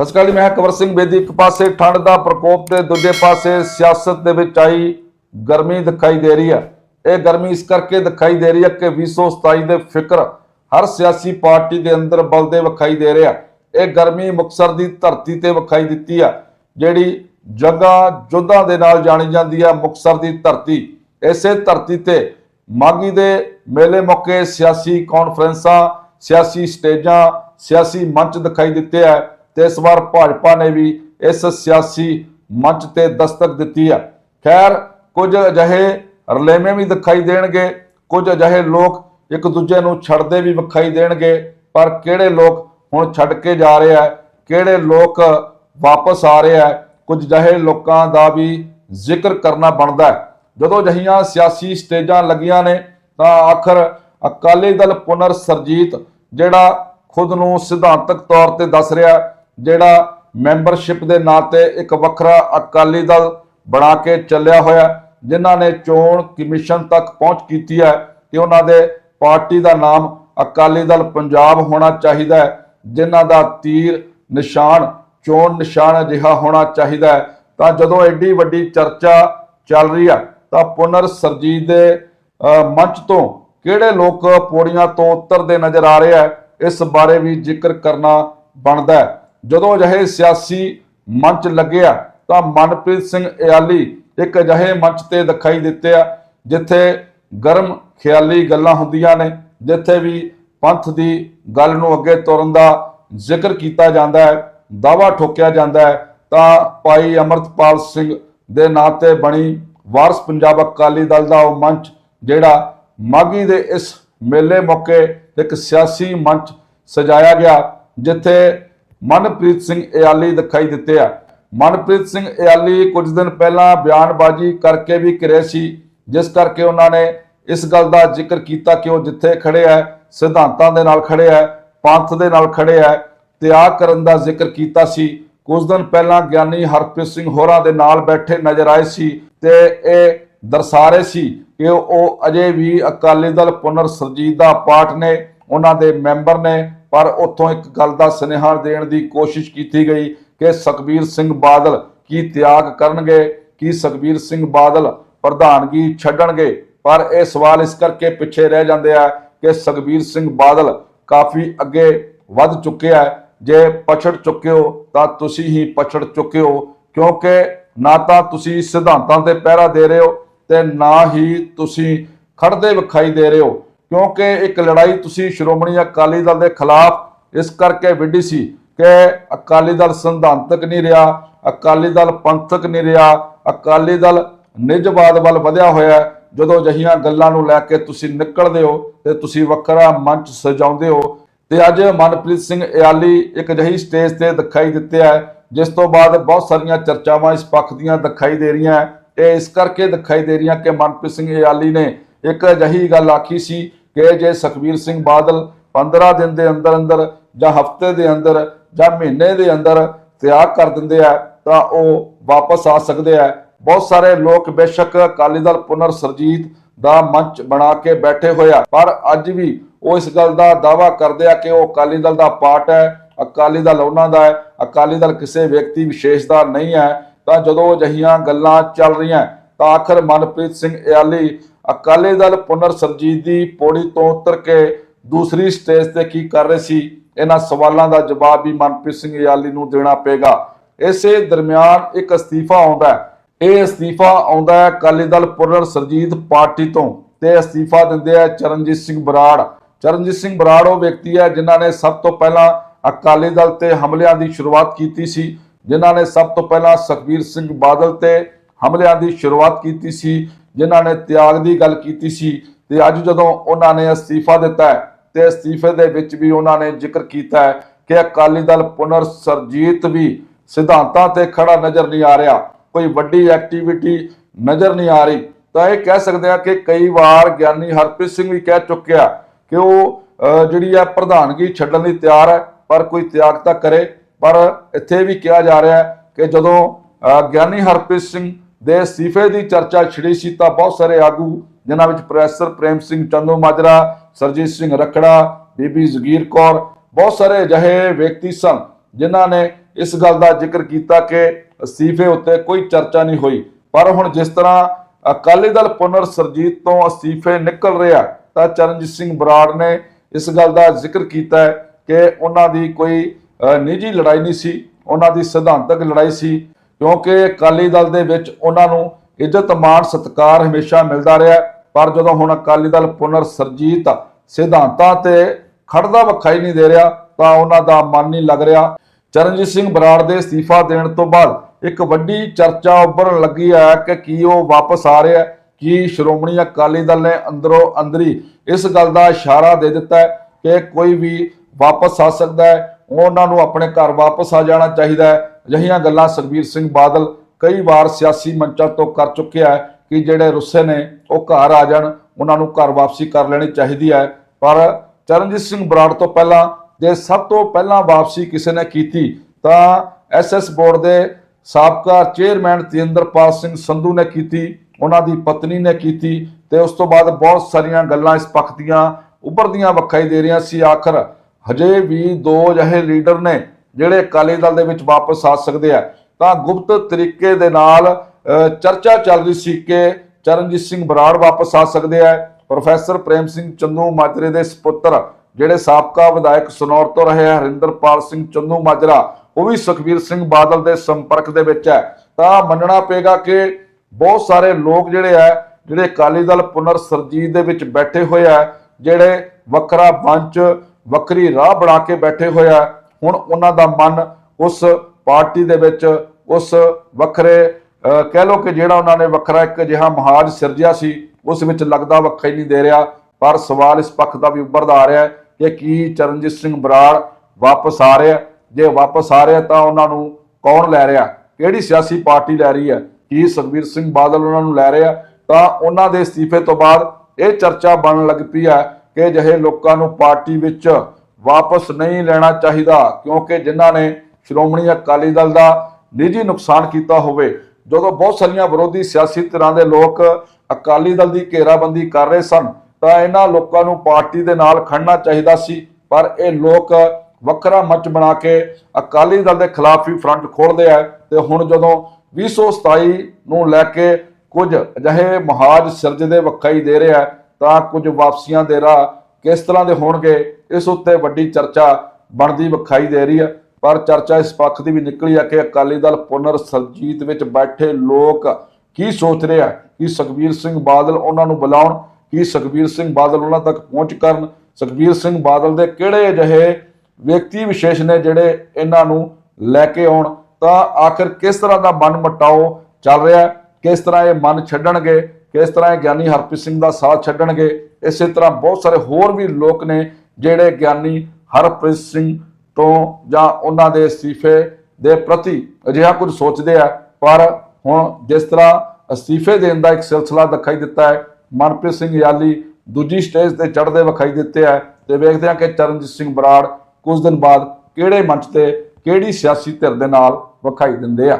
ਸਤਿ ਸ਼੍ਰੀ ਅਕਾਲ ਜੀ, ਮੈਂ ਕਵਰ ਸਿੰਘ ਬੇਦੀ। ਇੱਕ ਪਾਸੇ ਠੰਡ ਦਾ ਪ੍ਰਕੋਪ ਤੇ ਦੂਜੇ ਪਾਸੇ ਸਿਆਸਤ ਦੇ ਵਿੱਚ ਆਈ ਗਰਮੀ ਦਿਖਾਈ ਦੇ ਰਹੀ ਹੈ। ਇਹ ਗਰਮੀ ਇਸ ਕਰਕੇ ਦਿਖਾਈ ਦੇ ਰਹੀ ਹੈ ਕਿ 2027 ਦੇ ਫਿਕਰ ਹਰ ਸਿਆਸੀ ਪਾਰਟੀ ਦੇ ਅੰਦਰ ਬਲਦੇ ਵਿਖਾਈ ਦੇ ਰਿਹਾ ਇਹ ਗਰਮੀ ਮੁਕਸਰ ਦੀ ਧਰਤੀ ਤੇ ਵਿਖਾਈ ਦਿੱਤੀ ਆ ਜਿਹੜੀ ਜਗ੍ਹਾ ਜੁੱਧਾਂ ਦੇ ਨਾਲ ਜਾਣੀ ਜਾਂਦੀ ਆ ਮੁਕਸਰ ਦੀ ਧਰਤੀ। ਇਸੇ ਧਰਤੀ ਤੇ ਮਾਗੀ ਦੇ ਮੇਲੇ ਮੌਕੇ ਸਿਆਸੀ ਕਾਨਫਰੰਸਾਂ ਸਿਆਸੀ ਸਟੇਜਾਂ ਸਿਆਸੀ ਮੰਚ ਦਿਖਾਈ ਦਿੱਤੇ ਹੈ। ਤੇ ਇਸ ਵਾਰ ਭਾਜਪਾ ਨੇ ਵੀ ਇਸ ਸਿਆਸੀ ਮੰਚ ਤੇ ਦਸਤਕ ਦਿੱਤੀ ਹੈ ਖੈਰ, ਕੁਝ ਅਜਿਹੇ ਰਲੇਵੇਂ ਵੀ ਦਿਖਾਈ ਦੇਣਗੇ, ਕੁਝ ਅਜਿਹੇ ਲੋਕ ਇੱਕ ਦੂਜੇ ਨੂੰ ਛੱਡਦੇ ਵੀ ਵਿਖਾਈ ਦੇਣਗੇ, ਪਰ ਕਿਹੜੇ ਲੋਕ ਹੁਣ ਛੱਡ ਕੇ ਜਾ ਰਹੇ ਆ, ਕਿਹੜੇ ਲੋਕ ਵਾਪਸ ਆ ਰਹੇ ਆ, ਕੁਝ ਅਜਿਹੇ ਲੋਕਾਂ ਦਾ ਵੀ ਜ਼ਿਕਰ ਕਰਨਾ ਬਣਦਾ ਜਦੋਂ ਜਹੀਆਂ ਸਿਆਸੀ ਸਟੇਜਾਂ ਲੱਗੀਆਂ ਨੇ, ਤਾਂ ਆਖਰ ਅਕਾਲੀ ਦਲ ਪੁਨਰ ਸਰਜੀਤ, ਜਿਹੜਾ ਖੁਦ ਨੂੰ ਸਿਧਾਂਤਕ ਤੌਰ ਤੇ ਦੱਸ ਰਿਹਾ ਜਿਹੜਾ ਮੈਂਬਰਸ਼ਿਪ ਦੇ ਨਾਂ ਤੇ ਇੱਕ ਵੱਖਰਾ ਅਕਾਲੀ ਦਲ ਬਣਾ ਕੇ ਚੱਲਿਆ ਹੋਇਆ, ਜਿਨ੍ਹਾਂ ਨੇ ਚੋਣ ਕਮਿਸ਼ਨ ਤੱਕ ਪਹੁੰਚ ਕੀਤੀ ਹੈ ਕਿ ਉਹਨਾਂ ਦੇ ਪਾਰਟੀ ਦਾ ਨਾਮ ਅਕਾਲੀ ਦਲ ਪੰਜਾਬ ਹੋਣਾ ਚਾਹੀਦਾ ਹੈ, ਜਿਨ੍ਹਾਂ ਦਾ ਤੀਰ ਨਿਸ਼ਾਨ, ਚੋਣ ਨਿਸ਼ਾਨ ਅਜਿਹਾ ਹੋਣਾ ਚਾਹੀਦਾ ਹੈ। ਤਾਂ ਜਦੋਂ ਐਡੀ ਵੱਡੀ ਚਰਚਾ ਚੱਲ ਰਹੀ ਹੈ ਤਾਂ ਪੁਨਰ ਸਰਜੀਤ ਦੇ ਮੰਚ ਤੋਂ ਕਿਹੜੇ ਲੋਕ ਪੌੜੀਆਂ ਤੋਂ ਉਤਰਦੇ ਨਜ਼ਰ ਆ ਰਹੇ ਆ, ਇਸ ਬਾਰੇ ਵੀ ਜ਼ਿਕਰ ਕਰਨਾ ਬਣਦਾ ਹੈ। ਜਦੋਂ ਅਜਿਹੇ ਸਿਆਸੀ ਮੰਚ ਲੱਗਿਆ ਤਾਂ ਮਨਪ੍ਰੀਤ ਸਿੰਘ ਇਆਲੀ ਇੱਕ ਅਜਿਹੇ ਮੰਚ ਤੇ ਦਿਖਾਈ ਦਿੱਤੇ ਆ, ਜਿੱਥੇ ਗਰਮ ਖਿਆਲੀ ਗੱਲਾਂ ਹੁੰਦੀਆਂ ਨੇ, ਜਿੱਥੇ ਵੀ ਪੰਥ ਦੀ ਗੱਲ ਨੂੰ ਅੱਗੇ ਤੋਰਨ ਦਾ ਜ਼ਿਕਰ ਕੀਤਾ ਜਾਂਦਾ ਹੈ ਦਾਵਾ ਠੋਕਿਆ ਜਾਂਦਾ ਹੈ, ਤਾਂ ਭਾਈ ਅਮਰਤਪਾਲ ਸਿੰਘ ਦੇ ਨਾਂ ਤੇ ਬਣੀ ਵਾਰਸ ਪੰਜਾਬ ਅਕਾਲੀ ਦਲ ਦਾ ਉਹ ਮੰਚ, ਜਿਹੜਾ ਮਾਗੀ ਦੇ ਇਸ ਮੇਲੇ ਮੌਕੇ ਇੱਕ ਸਿਆਸੀ ਮੰਚ ਸਜਾਇਆ ਗਿਆ, ਜਿੱਥੇ ਮਨਪ੍ਰੀਤ ਸਿੰਘ ਇਆਲੀ ਦਿਖਾਈ ਦਿੱਤੇ ਆ। ਮਨਪ੍ਰੀਤ ਸਿੰਘ ਇਆਲੀ ਕੁਝ ਦਿਨ ਪਹਿਲਾਂ ਬਿਆਨਬਾਜ਼ੀ ਕਰਕੇ ਵੀ ਘਿਰੇ ਸੀ, ਜਿਸ ਕਰਕੇ ਉਹਨਾਂ ਨੇ ਇਸ ਗੱਲ ਦਾ ਜ਼ਿਕਰ ਕੀਤਾ ਕਿ ਉਹ ਜਿੱਥੇ ਖੜੇ ਆ, ਸਿਧਾਂਤਾਂ ਦੇ ਨਾਲ ਖੜੇ ਆ, ਪੰਥ ਦੇ ਨਾਲ ਖੜੇ ਆ, ਤਿਆਗ ਕਰਨ ਦਾ ਜ਼ਿਕਰ ਕੀਤਾ ਸੀ। ਕੁਝ ਦਿਨ ਪਹਿਲਾਂ ਗਿਆਨੀ ਹਰਪ੍ਰੀਤ ਸਿੰਘ ਹੋਰਾਂ ਦੇ ਨਾਲ ਬੈਠੇ ਨਜ਼ਰ ਆਏ ਸੀ ਤੇ ਇਹ ਦਰਸਾ ਰਹੇ ਸੀ ਕਿ ਉਹ ਅਜੇ ਵੀ ਅਕਾਲੀ ਦਲ ਪੁਨਰ ਸਰਜੀਤ ਦਾ ਪਾਰਟ ਨੇ, ਉਹਨਾਂ ਦੇ ਮੈਂਬਰ ਨੇ ਪਰ ਉੱਥੋਂ ਇੱਕ ਗੱਲ ਦਾ ਸੁਨੇਹਾ ਦੇਣ ਦੀ ਕੋਸ਼ਿਸ਼ ਕੀਤੀ ਗਈ ਕਿ ਸੁਖਬੀਰ ਸਿੰਘ ਬਾਦਲ ਕੀ ਤਿਆਗ ਕਰਨਗੇ, ਕੀ ਸੁਖਬੀਰ ਸਿੰਘ ਬਾਦਲ ਪ੍ਰਧਾਨਗੀ ਛੱਡਣਗੇ? ਪਰ ਇਹ ਸਵਾਲ ਇਸ ਕਰਕੇ ਪਿੱਛੇ ਰਹਿ ਜਾਂਦੇ ਆ ਕਿ ਸੁਖਬੀਰ ਸਿੰਘ ਬਾਦਲ ਕਾਫੀ ਅੱਗੇ ਵੱਧ ਚੁੱਕਿਆ ਜੇ ਪਛੜ ਚੁੱਕੇ ਹੋ ਤਾਂ ਤੁਸੀਂ ਹੀ ਪਛੜ ਚੁੱਕੇ ਹੋ, ਕਿਉਂਕਿ ਨਾ ਤਾਂ ਤੁਸੀਂ ਸਿਧਾਂਤਾਂ ਤੇ ਪਹਿਰਾ ਦੇ ਰਹੇ ਹੋ ਤੇ ਨਾ ਹੀ ਤੁਸੀਂ ਖੜਦੇ ਵਿਖਾਈ ਦੇ ਰਹੇ ਹੋ। ਕਿਉਂਕਿ ਇੱਕ ਲੜਾਈ ਤੁਸੀਂ ਸ਼੍ਰੋਮਣੀ ਅਕਾਲੀ ਦਲ ਦੇ ਖਿਲਾਫ ਇਸ ਕਰਕੇ ਵਿੱਢੀ ਸੀ ਕਿ ਅਕਾਲੀ ਦਲ ਸਿਧਾਂਤਕ ਨਹੀਂ ਰਿਹਾ, ਅਕਾਲੀ ਦਲ ਪੰਥਕ ਨਹੀਂ ਰਿਹਾ, ਅਕਾਲੀ ਦਲ ਨਿਜਵਾਦ ਵੱਲ ਵਧਿਆ ਹੋਇਆ ਜਦੋਂ ਜਹੀਆਂ ਗੱਲਾਂ ਨੂੰ ਲੈ ਕੇ ਤੁਸੀਂ ਨਿਕਲਦੇ ਹੋ ਤੇ ਤੁਸੀਂ ਵੱਖਰਾ ਮੰਚ ਸਜਾਉਂਦੇ ਹੋ ਤੇ ਅੱਜ ਮਨਪ੍ਰੀਤ ਸਿੰਘ ਇਆਲੀ ਇੱਕ ਅਜਿਹੀ ਸਟੇਜ ਤੇ ਦਿਖਾਈ ਦਿੱਤੇ ਹੈ ਜਿਸ ਤੋਂ ਬਾਅਦ ਬਹੁਤ ਸਾਰੀਆਂ ਚਰਚਾਵਾਂ ਇਸ ਪੱਖ ਦੀਆਂ ਦਿਖਾਈ ਦੇ ਰਹੀਆਂ ਹੈ। ਇਹ ਇਸ ਕਰਕੇ ਦਿਖਾਈ ਦੇ ਰਹੀਆਂ ਕਿ ਮਨਪ੍ਰੀਤ ਸਿੰਘ ਇਆਲੀ ਨੇ ਇੱਕ ਅਜਿਹੀ ਗੱਲ ਆਖੀ ਸੀ ਕਿ ਜੇ ਸੁਖਬੀਰ ਸਿੰਘ ਬਾਦਲ 15 ਦਿਨ ਦੇ ਅੰਦਰ ਅੰਦਰ ਜਾਂ ਹਫ਼ਤੇ ਦੇ ਅੰਦਰ ਜਾਂ ਮਹੀਨੇ ਦੇ ਅੰਦਰ ਤਿਆਗ ਕਰ ਦਿੰਦੇ ਆ, ਤਾਂ ਉਹ ਵਾਪਸ ਆ ਸਕਦੇ ਆ। ਬਹੁਤ ਸਾਰੇ ਲੋਕ ਬੇਸ਼ੱਕ ਅਕਾਲੀ ਦਲ ਪੁਨਰ ਸਰਜੀਤ ਦਾ ਮੰਚ ਬਣਾ ਕੇ ਬੈਠੇ ਹੋਇਆ ਪਰ ਅੱਜ ਵੀ ਉਹ ਇਸ ਗੱਲ ਦਾ ਦਾਵਾ ਕਰਦੇ ਆ ਕਿ ਉਹ ਅਕਾਲੀ ਦਲ ਦਾ ਪਾਰਟ ਹੈ, ਅਕਾਲੀ ਦਲ ਉਹਨਾਂ ਦਾ ਹੈ, ਅਕਾਲੀ ਦਲ ਕਿਸੇ ਵਿਅਕਤੀ ਵਿਸ਼ੇਸ਼ ਦਾ ਨਹੀਂ ਹੈ। ਤਾਂ ਜਦੋਂ ਅਜਿਹੀਆਂ ਗੱਲਾਂ ਚੱਲ ਰਹੀਆਂ, ਤਾਂ ਆਖਰ ਮਨਪ੍ਰੀਤ ਸਿੰਘ ਇਆਲੀ ਅਕਾਲੀ ਦਲ ਪੁਨਰ ਸਰਜੀਤ ਦੀ ਪੌੜੀ ਤੋਂ ਉਤਰ ਕੇ ਦੂਸਰੀ ਸਟੇਜ ਤੇ ਕੀ ਕਰ ਰਹੇ ਸੀ? ਇਹਨਾਂ ਸਵਾਲਾਂ ਦਾ ਜਵਾਬ ਵੀ ਮਨਪ੍ਰੀਤ ਸਿੰਘ ਯਾਲੀ ਨੂੰ ਦੇਣਾ ਪਏਗਾ। ਇਸੇ ਦਰਮਿਆਨ ਇੱਕ ਅਸਤੀਫਾ ਆਉਂਦਾ ਹੈ। ਇਹ ਅਸਤੀਫਾ ਆਉਂਦਾ ਹੈ ਅਕਾਲੀ ਦਲ ਪੁਨਰ ਸਰਜੀਤ ਪਾਰਟੀ ਤੋਂ ਤੇ ਅਸਤੀਫਾ ਦਿੰਦੇ ਆ ਚਰਨਜੀਤ ਸਿੰਘ ਬਰਾੜ। ਚਰਨਜੀਤ ਸਿੰਘ ਬਰਾੜ ਉਹ ਵਿਅਕਤੀ ਹੈ ਜਿਨ੍ਹਾਂ ਨੇ ਸਭ ਤੋਂ ਪਹਿਲਾਂ ਅਕਾਲੀ ਦਲ ਤੇ ਹਮਲਿਆਂ ਦੀ ਸ਼ੁਰੂਆਤ ਕੀਤੀ ਸੀ। ਜਿਨ੍ਹਾਂ ਨੇ ਸਭ ਤੋਂ ਪਹਿਲਾਂ ਸੁਖਬੀਰ ਸਿੰਘ ਬਾਦਲ ਤੇ ਹਮਲਿਆਂ ਦੀ ਸ਼ੁਰੂਆਤ ਕੀਤੀ ਸੀ। ਜਿਨ੍ਹਾਂ ਨੇ ਤਿਆਗ ਦੀ ਗੱਲ ਕੀਤੀ ਸੀ ਤੇ ਅੱਜ ਜਦੋਂ ਉਹਨਾਂ ਨੇ ਅਸਤੀਫਾ ਦਿੱਤਾ ਹੈ ਤੇ ਅਸਤੀਫੇ ਦੇ ਵਿੱਚ ਵੀ ਉਹਨਾਂ ਨੇ ਜ਼ਿਕਰ ਕੀਤਾ ਹੈ ਕਿ ਅਕਾਲੀ ਦਲ ਪੁਨਰ ਸਰਜੀਤ ਵੀ ਸਿਧਾਂਤਾਂ ਤੇ ਖੜਾ ਨਜ਼ਰ ਨਹੀਂ ਆ ਰਿਹਾ, ਕੋਈ ਵੱਡੀ ਐਕਟੀਵਿਟੀ ਨਜ਼ਰ ਨਹੀਂ ਆ ਰਹੀ। ਤਾਂ ਇਹ ਕਹਿ ਸਕਦੇ ਆ ਕਿ ਕਈ ਵਾਰ ਗਿਆਨੀ ਹਰਪ੍ਰੀਤ ਸਿੰਘ ਵੀ ਕਹਿ ਚੁੱਕਿਆ ਕਿ ਉਹ ਜਿਹੜੀ ਹੈ ਪ੍ਰਧਾਨਗੀ ਛੱਡਣ ਲਈ ਤਿਆਰ ਹੈ, ਪਰ ਕੋਈ ਤਿਆਗ ਤਾਂ ਕਰੇ। ਪਰ ਇੱਥੇ ਵੀ ਕਿਹਾ ਜਾ ਰਿਹਾ ਕਿ ਜਦੋਂ ਗਿਆਨੀ ਹਰਪ੍ਰੀਤ ਸਿੰਘ ਦੇ ਅਸਤੀਫੇ ਦੀ ਚਰਚਾ ਛਿੜੀ ਸੀ ਤਾਂ ਬਹੁਤ ਸਾਰੇ ਆਗੂ, ਜਿਨ੍ਹਾਂ ਵਿੱਚ ਪ੍ਰੋਫੈਸਰ ਪ੍ਰੇਮ ਸਿੰਘ ਚੰਦੂ ਮਾਜਰਾ, ਸਰਜੀਤ ਸਿੰਘ ਰਖੜਾ, ਬੀਬੀ ਜ਼ਗੀਰ ਕੌਰ, ਬਹੁਤ ਸਾਰੇ ਅਜਿਹੇ ਵਿਅਕਤੀ ਸਨ, ਜਿਨ੍ਹਾਂ ਨੇ ਇਸ ਗੱਲ ਦਾ ਜ਼ਿਕਰ ਕੀਤਾ ਕਿ ਅਸਤੀਫੇ ਉੱਤੇ ਕੋਈ ਚਰਚਾ ਨਹੀਂ ਹੋਈ। ਪਰ ਹੁਣ ਜਿਸ ਤਰ੍ਹਾਂ ਅਕਾਲੀ ਦਲ ਪੁਨਰ ਸਰਜੀਤ ਤੋਂ ਅਸਤੀਫੇ ਨਿਕਲ ਰਿਹਾ ਤਾਂ ਚਰਨਜੀਤ ਸਿੰਘ ਬਰਾੜ ਨੇ ਇਸ ਗੱਲ ਦਾ ਜ਼ਿਕਰ ਕੀਤਾ ਹੈ ਕਿ ਉਹਨਾਂ ਦੀ ਕੋਈ ਨਿੱਜੀ ਲੜਾਈ ਨਹੀਂ ਸੀ, ਉਹਨਾਂ ਦੀ ਸਿਧਾਂਤਕ ਲੜਾਈ ਸੀ। ਕਿਉਂਕਿ ਅਕਾਲੀ ਦਲ ਦੇ ਵਿੱਚ ਉਹਨਾਂ ਨੂੰ ਇੱਜ਼ਤ ਮਾਣ ਸਤਿਕਾਰ ਹਮੇਸ਼ਾ ਮਿਲਦਾ ਰਿਹਾ ਪਰ ਜਦੋਂ ਹੁਣ ਅਕਾਲੀ ਦਲ ਪੁਨਰ ਸਰਜੀਤ ਸਿਧਾਂਤਾਂ ਤੇ ਖੜਦਾ ਵਿਖਾਈ ਨਹੀਂ ਦੇ ਰਿਹਾ, ਤਾਂ ਉਹਨਾਂ ਦਾ ਮਨ ਨਹੀਂ ਲੱਗ ਰਿਹਾ। ਚਰਨਜੀਤ ਸਿੰਘ ਬਰਾੜ ਦੇ ਅਸਤੀਫਾ ਦੇਣ ਤੋਂ ਬਾਅਦ ਇੱਕ ਵੱਡੀ ਚਰਚਾ ਉੱਭਰਨ ਲੱਗੀ ਹੈ ਕਿ ਕੀ ਉਹ ਵਾਪਸ ਆ ਰਿਹਾ ਹੈ, ਕੀ ਸ਼੍ਰੋਮਣੀ ਅਕਾਲੀ ਦਲ ਨੇ ਅੰਦਰੋਂ ਅੰਦਰੀ ਇਸ ਗੱਲ ਦਾ ਇਸ਼ਾਰਾ ਦੇ ਦਿੱਤਾ ਹੈ ਕਿ ਕੋਈ ਵੀ ਵਾਪਸ ਆ ਸਕਦਾ ਹੈ, ਉਹਨਾਂ ਨੂੰ ਆਪਣੇ ਘਰ ਵਾਪਸ ਆ ਜਾਣਾ ਚਾਹੀਦਾ ਹੈ। ਅਜਿਹੀਆਂ ਗੱਲਾਂ ਸੁਖਬੀਰ ਸਿੰਘ ਬਾਦਲ ਕਈ ਵਾਰ ਸਿਆਸੀ ਮੰਚਾਂ ਤੋਂ ਕਰ ਚੁੱਕਿਆ ਹੈ ਕਿ ਜਿਹੜੇ ਰੁੱਸੇ ਨੇ, ਉਹ ਘਰ ਆ ਜਾਣ, ਉਹਨਾਂ ਨੂੰ ਘਰ ਵਾਪਸੀ ਕਰ ਲੈਣੀ ਚਾਹੀਦੀ ਹੈ। ਪਰ ਚਰਨਜੀਤ ਸਿੰਘ ਬਰਾੜ ਤੋਂ ਪਹਿਲਾਂ, ਜੇ ਸਭ ਤੋਂ ਪਹਿਲਾਂ ਵਾਪਸੀ ਕਿਸੇ ਨੇ ਕੀਤੀ, ਤਾਂ ਐਸਐਸ ਬੋਰਡ ਦੇ ਸਾਬਕਾ ਚੇਅਰਮੈਨ ਤੇਂਦਰਪਾਲ ਸਿੰਘ ਸੰਧੂ ਨੇ ਕੀਤੀ, ਉਹਨਾਂ ਦੀ ਪਤਨੀ ਨੇ ਕੀਤੀ ਤੇ ਉਸ ਤੋਂ ਬਾਅਦ ਬਹੁਤ ਸਾਰੀਆਂ ਗੱਲਾਂ ਇਸ ਪੱਖ ਦੀਆਂ ਉੱਭਰਦੀਆਂ ਵਿਖਾਈ ਦੇ ਰਹੀਆਂ ਸੀ। ਆਖਰ ਹਜੇ ਵੀ ਦੋ ਜਿਹੇ ਲੀਡਰ ਨੇ ਜਿਹੜੇ ਅਕਾਲੀ ਦਲ ਦੇ ਵਿੱਚ ਵਾਪਸ ਆ ਸਕਦੇ ਆ, ਤਾਂ ਗੁਪਤ ਤਰੀਕੇ ਦੇ ਨਾਲ ਚਰਚਾ ਚੱਲ ਰਹੀ ਸੀ ਕਿ ਚਰਨਜੀਤ ਸਿੰਘ ਬਰਾੜ ਵਾਪਸ ਆ ਸਕਦੇ ਆ। ਪ੍ਰੋਫੈਸਰ ਪ੍ਰੇਮ ਸਿੰਘ ਚੰਦੂ ਮਾਜਰੇ ਦੇ ਸੁਪੁੱਤਰ, ਜਿਹੜੇ ਸਾਬਕਾ ਵਿਧਾਇਕ ਸਨੌਰ ਤੋਂ ਰਹੇ ਹਰਿੰਦਰਪਾਲ ਸਿੰਘ ਚੰਦੂ ਮਾਜਰਾ, ਉਹ ਵੀ ਸੁਖਬੀਰ ਸਿੰਘ ਬਾਦਲ ਦੇ ਸੰਪਰਕ ਦੇ ਵਿੱਚ ਹੈ ਤਾਂ ਮੰਨਣਾ ਪਏਗਾ ਕਿ ਬਹੁਤ ਸਾਰੇ ਲੋਕ ਜਿਹੜੇ ਆ, ਜਿਹੜੇ ਅਕਾਲੀ ਦਲ ਪੁਨਰ ਸਰਜੀਤ ਦੇ ਵਿੱਚ ਬੈਠੇ ਹੋਏ ਆ, ਜਿਹੜੇ ਵੱਖਰਾ ਮੰਚ ਵੱਖਰੀ ਰਾਹ ਬਣਾ ਕੇ ਬੈਠੇ ਹੋਏ ਆ ਹੁਣ ਉਹਨਾਂ ਦਾ ਮਨ ਉਸ ਪਾਰਟੀ ਦੇ ਵਿੱਚ ਉਸ ਵੱਖਰੇ ਕਹਿ ਲਓ ਕਿ ਜਿਹੜਾ ਉਹਨਾਂ ਨੇ ਵੱਖਰਾ ਇੱਕ ਜਿਹਾ ਮਹਾਜ ਸਿਰਜਿਆ ਸੀ, ਉਸ ਵਿੱਚ ਲੱਗਦਾ ਵੱਖਰਾ ਹੀ ਨਹੀਂ ਦੇ ਰਿਹਾ। ਪਰ ਸਵਾਲ ਇਸ ਪੱਖ ਦਾ ਵੀ ਉੱਭਰਦਾ ਆ ਰਿਹਾ ਹੈ ਕਿ ਕੀ ਚਰਨਜੀਤ ਸਿੰਘ ਬਰਾੜ ਵਾਪਸ ਆ ਰਿਹਾ ਜੇ ਵਾਪਸ ਆ ਰਿਹਾ ਤਾਂ ਉਹਨਾਂ ਨੂੰ ਕੌਣ ਲੈ ਰਿਹਾ? ਕਿਹੜੀ ਸਿਆਸੀ ਪਾਰਟੀ ਲੈ ਰਹੀ ਹੈ? ਕੀ ਸੁਖਬੀਰ ਸਿੰਘ ਬਾਦਲ ਉਹਨਾਂ ਨੂੰ ਲੈ ਰਿਹਾ ਤਾਂ ਉਹਨਾਂ ਦੇ ਅਸਤੀਫੇ ਤੋਂ ਬਾਅਦ ਇਹ ਚਰਚਾ ਬਣਨ ਲੱਗ ਪਈ ਹੈ ਕਿ ਜਿਹੇ ਲੋਕਾਂ ਨੂੰ ਪਾਰਟੀ ਵਿੱਚ ਵਾਪਸ ਨਹੀਂ ਲੈਣਾ ਚਾਹੀਦਾ, ਕਿਉਂਕਿ ਜਿਨ੍ਹਾਂ ਨੇ ਸ਼੍ਰੋਮਣੀ ਅਕਾਲੀ ਦਲ ਦਾ ਨਿੱਜੀ ਨੁਕਸਾਨ ਕੀਤਾ ਹੋਵੇ। ਜਦੋਂ ਬਹੁਤ ਸਾਰੀਆਂ ਵਿਰੋਧੀ ਸਿਆਸੀ ਧਿਰਾਂ ਦੇ ਲੋਕ ਅਕਾਲੀ ਦਲ ਦੀ ਘੇਰਾਬੰਦੀ ਕਰ ਰਹੇ ਸਨ, ਤਾਂ ਇਹਨਾਂ ਲੋਕਾਂ ਨੂੰ ਪਾਰਟੀ ਦੇ ਨਾਲ ਖੜਨਾ ਚਾਹੀਦਾ ਸੀ। ਪਰ ਇਹ ਲੋਕ ਵੱਖਰਾ ਮੰਚ ਬਣਾ ਕੇ ਅਕਾਲੀ ਦਲ ਦੇ ਖਿਲਾਫ ਹੀ ਫਰੰਟ ਖੋਲਦੇ ਆ ਤੇ ਹੁਣ ਜਦੋਂ 2027 ਨੂੰ ਲੈ ਕੇ ਕੁਝ ਅਜਿਹੇ ਮਹਾਜ ਸਿਰਜਦੇ, ਵਿਖਾਈ ਦੇ ਰਿਹਾ, ਤਾਂ ਕੁਝ ਵਾਪਸੀਆਂ ਦੇ ਰਾਹ ਕਿਸ ਤਰ੍ਹਾਂ ਦੇ ਹੋਣਗੇ, ਇਸ ਉੱਤੇ ਵੱਡੀ ਚਰਚਾ ਬਣਦੀ ਵਿਖਾਈ ਦੇ ਰਹੀ ਹੈ। ਪਰ ਚਰਚਾ ਇਸ ਪੱਖ ਦੀ ਵੀ ਨਿਕਲੀ ਆ ਕਿ ਅਕਾਲੀ ਦਲ ਪੁਨਰ ਸਰਜੀਤ ਵਿੱਚ ਬੈਠੇ ਲੋਕ ਕੀ ਸੋਚ ਰਹੇ ਆ? ਕਿ ਸੁਖਬੀਰ ਸਿੰਘ ਬਾਦਲ ਉਹਨਾਂ ਨੂੰ ਬੁਲਾਉਣ? ਕਿ ਸੁਖਬੀਰ ਸਿੰਘ ਬਾਦਲ ਉਹਨਾਂ ਤੱਕ ਪਹੁੰਚ ਕਰਨ? ਸੁਖਬੀਰ ਸਿੰਘ ਬਾਦਲ ਦੇ ਕਿਹੜੇ ਅਜਿਹੇ ਵਿਅਕਤੀ ਵਿਸ਼ੇਸ਼ ਨੇ ਜਿਹੜੇ ਇਹਨਾਂ ਨੂੰ ਲੈ ਕੇ ਆਉਣ? ਤਾਂ ਆਖਿਰ ਕਿਸ ਤਰ੍ਹਾਂ ਦਾ ਮਨ ਮਟਾਓ ਚੱਲ ਰਿਹਾ? ਕਿਸ ਤਰ੍ਹਾਂ ਇਹ ਮਨ ਛੱਡਣਗੇ? ਕਿਸ ਤਰ੍ਹਾਂ ਇਹ ਗਿਆਨੀ ਹਰਪ੍ਰੀਤ ਸਿੰਘ ਦਾ ਸਾਥ ਛੱਡਣਗੇ। ਇਸੇ ਤਰ੍ਹਾਂ ਬਹੁਤ ਸਾਰੇ ਹੋਰ ਵੀ ਲੋਕ ਨੇ ਜਿਹੜੇ ਗਿਆਨੀ ਹਰਪ੍ਰੀਤ ਸਿੰਘ ਤੋਂ ਜਾਂ ਉਹਨਾਂ ਦੇ ਅਸਤੀਫੇ ਦੇ ਪ੍ਰਤੀ ਅਜਿਹਾ ਕੁਝ ਸੋਚਦੇ ਆ। ਪਰ ਹੁਣ ਜਿਸ ਤਰ੍ਹਾਂ ਅਸਤੀਫੇ ਦੇਣ ਦਾ ਇੱਕ ਸਿਲਸਿਲਾ ਦਿਖਾਈ ਦਿੱਤਾ ਹੈ, ਮਨਪ੍ਰੀਤ ਸਿੰਘ ਯਾਲੀ ਦੂਜੀ ਸਟੇਜ ਤੇ ਚੜ੍ਹਦੇ ਵਿਖਾਈ ਦਿੱਤੇ ਆ ਤੇ ਵੇਖਦੇ ਹਾਂ ਕਿ ਚਰਨਜੀਤ ਸਿੰਘ ਬਰਾੜ ਕੁਝ ਦਿਨ ਬਾਅਦ ਕਿਹੜੇ ਮੰਚ ਤੇ ਕਿਹੜੀ ਸਿਆਸੀ ਧਿਰ ਦੇ ਨਾਲ ਵਿਖਾਈ ਦਿੰਦੇ ਆ।